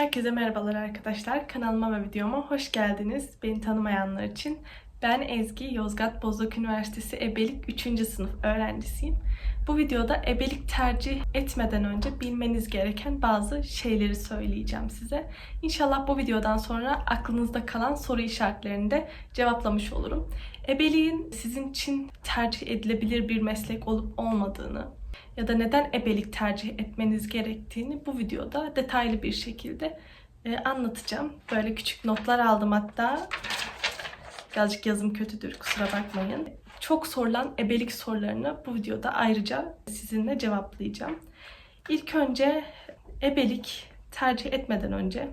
Herkese merhabalar arkadaşlar. Kanalıma ve videoma hoş geldiniz. Beni tanımayanlar için. Ben Ezgi, Yozgat Bozok Üniversitesi Ebelik 3. sınıf öğrencisiyim. Bu videoda ebelik tercih etmeden önce bilmeniz gereken bazı şeyleri söyleyeceğim size. İnşallah bu videodan sonra aklınızda kalan soru işaretlerini de cevaplamış olurum. Ebeliğin sizin için tercih edilebilir bir meslek olup olmadığını, ya da neden ebelik tercih etmeniz gerektiğini bu videoda detaylı bir şekilde e, anlatacağım. Böyle küçük notlar aldım hatta. Birazcık yazım kötüdür kusura bakmayın. Çok sorulan ebelik sorularını bu videoda ayrıca sizinle cevaplayacağım. İlk önce ebelik tercih etmeden önce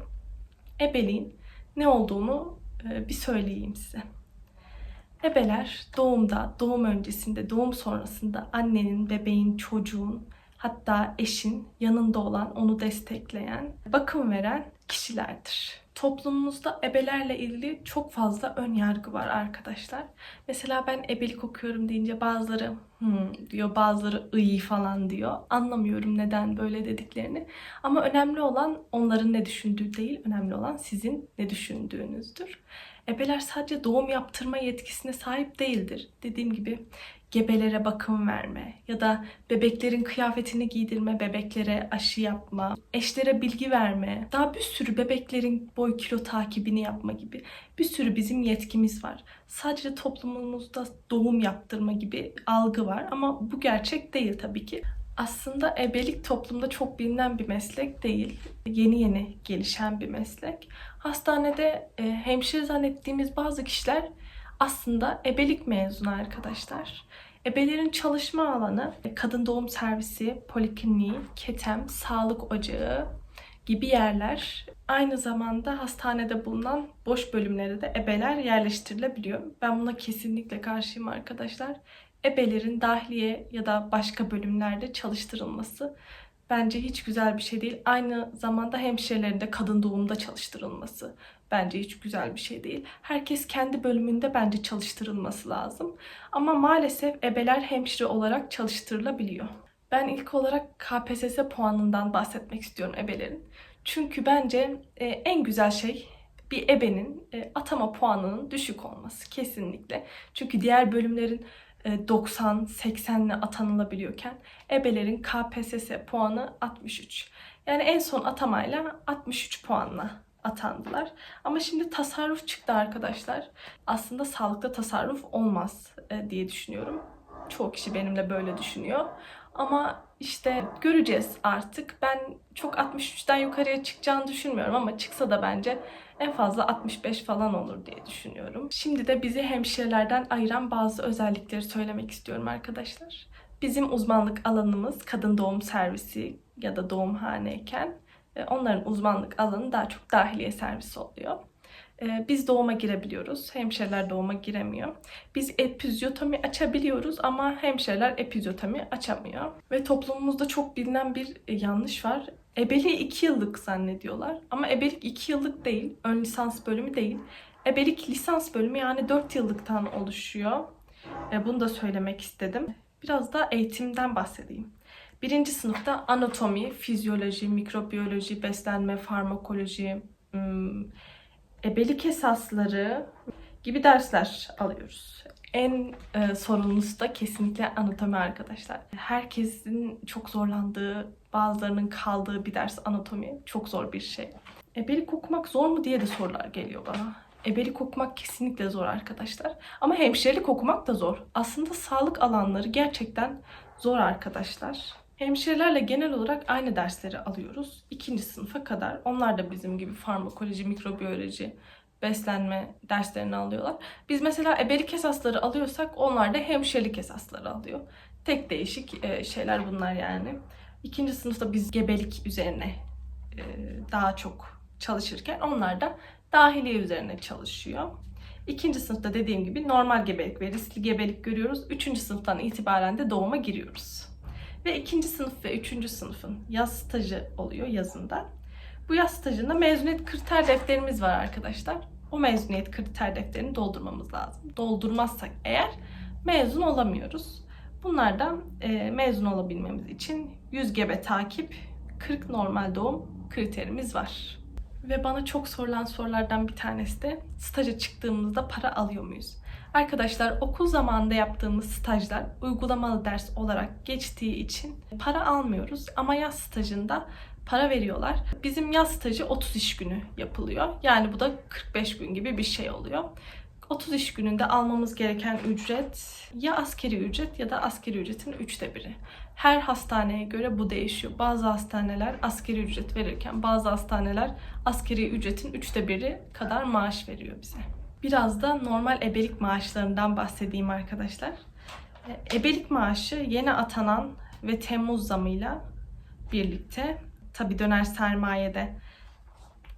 ebeliğin ne olduğunu e, bir söyleyeyim size. Ebeler doğumda, doğum öncesinde, doğum sonrasında annenin, bebeğin, çocuğun hatta eşin yanında olan, onu destekleyen, bakım veren kişilerdir. Toplumumuzda ebelerle ilgili çok fazla ön yargı var arkadaşlar. Mesela ben ebelik okuyorum deyince bazıları hmm diyor, bazıları iyi falan diyor. Anlamıyorum neden böyle dediklerini. Ama önemli olan onların ne düşündüğü değil, önemli olan sizin ne düşündüğünüzdür. Ebeler sadece doğum yaptırma yetkisine sahip değildir. Dediğim gibi gebelere bakım verme ya da bebeklerin kıyafetini giydirme, bebeklere aşı yapma, eşlere bilgi verme, daha bir sürü bebeklerin boy kilo takibini yapma gibi bir sürü bizim yetkimiz var. Sadece toplumumuzda doğum yaptırma gibi algı var ama bu gerçek değil tabii ki. Aslında ebelik toplumda çok bilinen bir meslek değil. Yeni yeni gelişen bir meslek. Hastanede e, hemşire zannettiğimiz bazı kişiler aslında ebelik mezunu arkadaşlar. Ebelerin çalışma alanı e, kadın doğum servisi, polikliniği, ketem, sağlık ocağı gibi yerler. Aynı zamanda hastanede bulunan boş bölümlere de ebeler yerleştirilebiliyor. Ben buna kesinlikle karşıyım arkadaşlar. Ebelerin dahiliye ya da başka bölümlerde çalıştırılması bence hiç güzel bir şey değil. Aynı zamanda hemşirelerin de kadın doğumda çalıştırılması bence hiç güzel bir şey değil. Herkes kendi bölümünde bence çalıştırılması lazım. Ama maalesef ebeler hemşire olarak çalıştırılabiliyor. Ben ilk olarak KPSS puanından bahsetmek istiyorum ebelerin. Çünkü bence e, en güzel şey bir ebenin e, atama puanının düşük olması kesinlikle. Çünkü diğer bölümlerin 90-80'le atanılabiliyorken ebelerin KPSS puanı 63. Yani en son atamayla 63 puanla atandılar. Ama şimdi tasarruf çıktı arkadaşlar. Aslında sağlıkta tasarruf olmaz e, diye düşünüyorum. Çoğu kişi benimle böyle düşünüyor. Ama işte göreceğiz artık. Ben çok 63'ten yukarıya çıkacağını düşünmüyorum ama çıksa da bence en fazla 65 falan olur diye düşünüyorum. Şimdi de bizi hemşirelerden ayıran bazı özellikleri söylemek istiyorum arkadaşlar. Bizim uzmanlık alanımız kadın doğum servisi ya da doğumhaneyken e, onların uzmanlık alanı daha çok dahiliye servisi oluyor. E, biz doğuma girebiliyoruz. Hemşireler doğuma giremiyor. Biz epizyotomi açabiliyoruz ama hemşireler epizyotomi açamıyor. Ve toplumumuzda çok bilinen bir e, yanlış var. Ebeliği 2 yıllık zannediyorlar. Ama ebelik 2 yıllık değil. Ön lisans bölümü değil. Ebelik lisans bölümü yani 4 yıllıktan oluşuyor. Bunu da söylemek istedim. Biraz da eğitimden bahsedeyim. Birinci sınıfta anatomi, fizyoloji, mikrobiyoloji, beslenme, farmakoloji, ebelik esasları gibi dersler alıyoruz. En e, sorumlusu da kesinlikle anatomi arkadaşlar. Herkesin çok zorlandığı, bazılarının kaldığı bir ders anatomi. Çok zor bir şey. Ebelik okumak zor mu diye de sorular geliyor bana. Ebelik okumak kesinlikle zor arkadaşlar. Ama hemşirelik okumak da zor. Aslında sağlık alanları gerçekten zor arkadaşlar. Hemşirelerle genel olarak aynı dersleri alıyoruz. İkinci sınıfa kadar. Onlar da bizim gibi farmakoloji, mikrobiyoloji, beslenme derslerini alıyorlar. Biz mesela ebelik esasları alıyorsak onlar da hemşirelik esasları alıyor. Tek değişik e, şeyler bunlar yani. İkinci sınıfta biz gebelik üzerine e, daha çok çalışırken onlar da dahiliye üzerine çalışıyor. İkinci sınıfta dediğim gibi normal gebelik ve riskli gebelik görüyoruz. Üçüncü sınıftan itibaren de doğuma giriyoruz. Ve ikinci sınıf ve üçüncü sınıfın yaz stajı oluyor yazında. Bu yaz stajında mezuniyet kriter defterimiz var arkadaşlar. O mezuniyet kriter defterini doldurmamız lazım. Doldurmazsak eğer mezun olamıyoruz. Bunlardan e, mezun olabilmemiz için 100 gebe takip, 40 normal doğum kriterimiz var. Ve bana çok sorulan sorulardan bir tanesi de staja çıktığımızda para alıyor muyuz? Arkadaşlar okul zamanında yaptığımız stajlar uygulamalı ders olarak geçtiği için para almıyoruz ama yaz stajında para veriyorlar. Bizim yaz stajı 30 iş günü yapılıyor. Yani bu da 45 gün gibi bir şey oluyor. 30 iş gününde almamız gereken ücret ya askeri ücret ya da askeri ücretin üçte biri. Her hastaneye göre bu değişiyor. Bazı hastaneler askeri ücret verirken bazı hastaneler askeri ücretin üçte biri kadar maaş veriyor bize. Biraz da normal ebelik maaşlarından bahsedeyim arkadaşlar. E, Ebelik maaşı yeni atanan ve Temmuz zamıyla birlikte tabi döner sermayede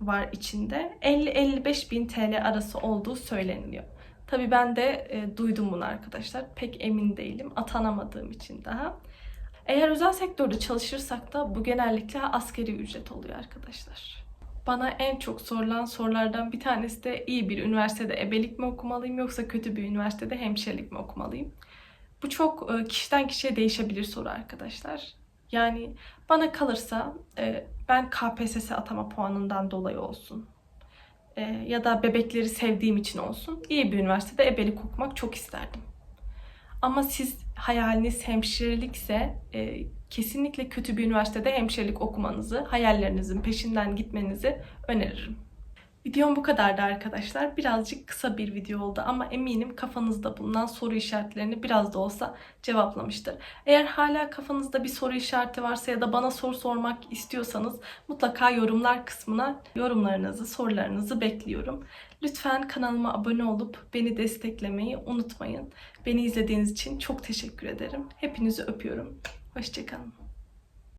var içinde 50-55 bin TL arası olduğu söyleniliyor. Tabi ben de e, duydum bunu arkadaşlar. Pek emin değilim atanamadığım için daha. Eğer özel sektörde çalışırsak da bu genellikle askeri ücret oluyor arkadaşlar. Bana en çok sorulan sorulardan bir tanesi de iyi bir üniversitede ebelik mi okumalıyım yoksa kötü bir üniversitede hemşirelik mi okumalıyım? Bu çok e, kişiden kişiye değişebilir soru arkadaşlar. Yani bana kalırsa e, ben KPSS atama puanından dolayı olsun e, ya da bebekleri sevdiğim için olsun iyi bir üniversitede ebelik okumak çok isterdim. Ama siz hayaliniz hemşirelikse e, kesinlikle kötü bir üniversitede hemşirelik okumanızı, hayallerinizin peşinden gitmenizi öneririm. Videom bu kadardı arkadaşlar. Birazcık kısa bir video oldu ama eminim kafanızda bulunan soru işaretlerini biraz da olsa cevaplamıştır. Eğer hala kafanızda bir soru işareti varsa ya da bana soru sormak istiyorsanız mutlaka yorumlar kısmına yorumlarınızı, sorularınızı bekliyorum. Lütfen kanalıma abone olup beni desteklemeyi unutmayın. Beni izlediğiniz için çok teşekkür ederim. Hepinizi öpüyorum. Hoşçakalın.